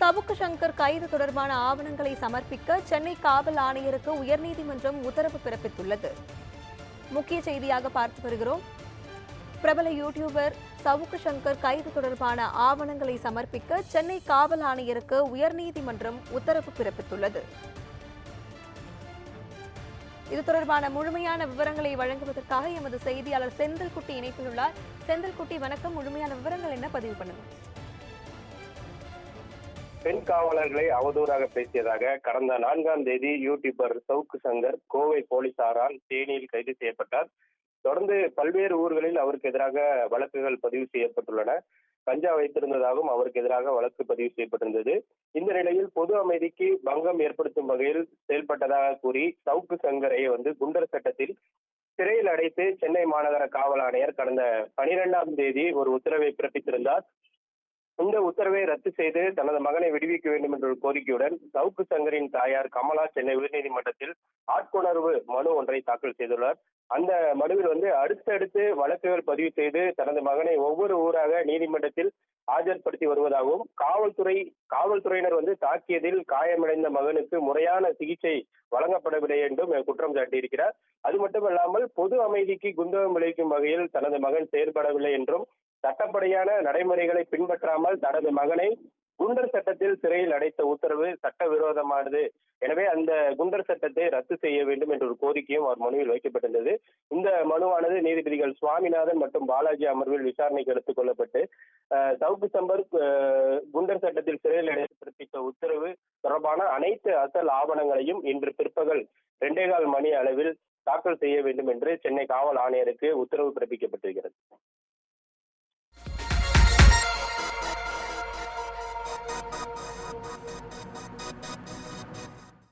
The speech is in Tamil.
சவுக்கு சங்கர் கைது தொடர்பான ஆவணங்களை சமர்ப்பிக்க சென்னை காவல் ஆணையருக்கு உயர்நீதிமன்றம் உத்தரவு பிறப்பித்துள்ளது. முக்கிய செய்தியாக பார்த்து வருகிறோம். பிரபல யூடியூபர் சவுக்கு சங்கர் கைது தொடர்பான ஆவணங்களை சமர்ப்பிக்க சென்னை காவல் ஆணையருக்கு உயர்நீதிமன்றம் உத்தரவு பிறப்பித்துள்ளது. இது தொடர்பான முழுமையான விவரங்களை வழங்குவதற்காக எமது செய்தியாளர் செந்தில்குட்டி இணைப்பில் உள்ளார். செந்தில்குட்டி வணக்கம். முழுமையான விவரங்கள் என்ன? பதிவு பண்ணுங்க. பெண் காவலர்களை அவதூறாக பேசியதாக கடந்த நான்காம் தேதி யூடியூபர் சவுக்கு சங்கர் கோவை போலீசாரால் தேனியில் கைது செய்யப்பட்டார். தொடர்ந்து பல்வேறு ஊர்களில் அவருக்கு எதிராக வழக்குகள் பதிவு செய்யப்பட்டுள்ளன. கஞ்சா வைத்திருந்ததாகவும் அவருக்கு எதிராக வழக்கு பதிவு செய்யப்பட்டிருந்தது. இந்த நிலையில் பொது அமைதிக்கு பங்கம் ஏற்படுத்தும் வகையில் செயல்பட்டதாக கூறி சவுக்கு சங்கரை வந்து குண்டர் சட்டத்தில் சிறையில் அடைத்து சென்னை மாநகர காவல் ஆணையர் கடந்த பனிரெண்டாம் தேதி ஒரு உத்தரவை பிறப்பித்திருந்தார். இந்த உத்தரவை ரத்து செய்து தனது மகனை விடுவிக்க வேண்டும் என்ற ஒரு கோரிக்கையுடன் சவுக்கு சங்கரின் தாயார் கமலா சென்னை உயர்நீதிமன்றத்தில் ஆட்கொணர்வு மனு ஒன்றை தாக்கல் செய்துள்ளார். அந்த மனுவில் வந்து அடுத்தடுத்து வழக்குகள் பதிவு செய்து தனது மகனை ஒவ்வொரு ஊராக நீதிமன்றத்தில் ஆஜர்படுத்தி வருவதாகவும் காவல்துறை காவல்துறையினர் வந்து தாக்கியதில் காயமடைந்த மகனுக்கு முறையான சிகிச்சை வழங்கப்படவில்லை என்றும் குற்றம் சாட்டியிருக்கிறார். அது மட்டுமல்லாமல் பொது அமைதிக்கு குந்தகம் விளைவிக்கும் வகையில் தனது மகன் செயல்படவில்லை என்றும் சட்டப்படியான நடைமுறைகளை பின்பற்றாமல் தனது மகனை குண்டர் சட்டத்தில் சிறையில் அடைத்த உத்தரவு சட்டவிரோதமானது. எனவே அந்த குண்டர் சட்டத்தை ரத்து செய்ய வேண்டும் என்ற ஒரு கோரிக்கையும் அவர் மனுவில் வைக்கப்பட்டிருந்தது. இந்த மனுவானது நீதிபதிகள் சுவாமிநாதன் மற்றும் பாலாஜி அமர்வில் விசாரணைக்கு எடுத்துக் கொள்ளப்பட்டு அஹ், சவுக்கு சம்பர் அஹ், குண்டர் சட்டத்தில் சிறையில் அடைத்து பிறப்பித்த உத்தரவு தொடர்பான அனைத்து அசல் ஆவணங்களையும் இன்று பிற்பகல் இரண்டே கால் மணி அளவில் தாக்கல் செய்ய வேண்டும் என்று சென்னை காவல் ஆணையருக்கு உத்தரவு பிறப்பிக்கப்பட்டிருக்கிறது.